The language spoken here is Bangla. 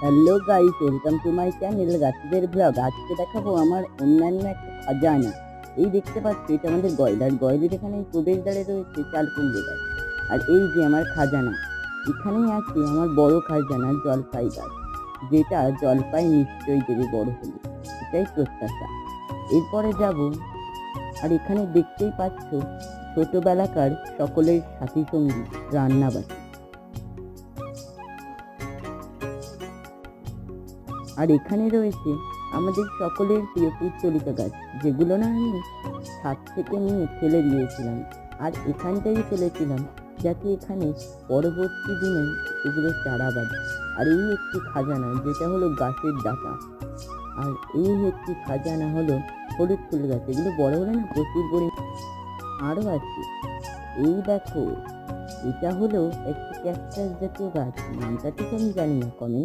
Hello guys welcome to my channel গাছিদের blog আজকে দেখাবো আমার অন্যান্য একটা খাজানা। এই দেখতে পাচ্ছি, এটা আমাদের গয়লা আর গয়লের এখানে প্রবেশ দ্বারে রয়েছে চাল কুমড়ো গাছ আর এই যে আমার খাজানা, এখানেই আছে আমার বড় খাজানা জলপাই গাছ। যেটা জলপাই নিশ্চয়ই দেবে বড় হলে। এটাই প্রত্যাশা। এরপরে যাব। আর এখানে দেখতেই পাচ্ছ, ছোটবেলাকার সকলের সাথী সঙ্গী রান্নাবাটি আর এখানে রয়েছে আমাদের সকলের প্রিয় পুষ্চলিকা গাছ, যেগুলো না আমি ছাদ থেকে নিয়ে ফেলে দিয়েছিলাম। আর এখানটাই ফেলেছিলাম যাতে এখানে পরবর্তী দিনে এগুলো চারা বাঁধে আর এই একটি খাজানা, যেটা হলো গাছের ডাটা। আর এই একটি খাজানা হলো হলুদ ফুল গাছ, এগুলো বড় হলে না প্রচুর পরিমাণ আরও আছে। এই দেখো, এটা হলো একটি ক্যাকটাস জাতীয় গাছ। নামটা ঠিক আমি জানি না কমেন্ট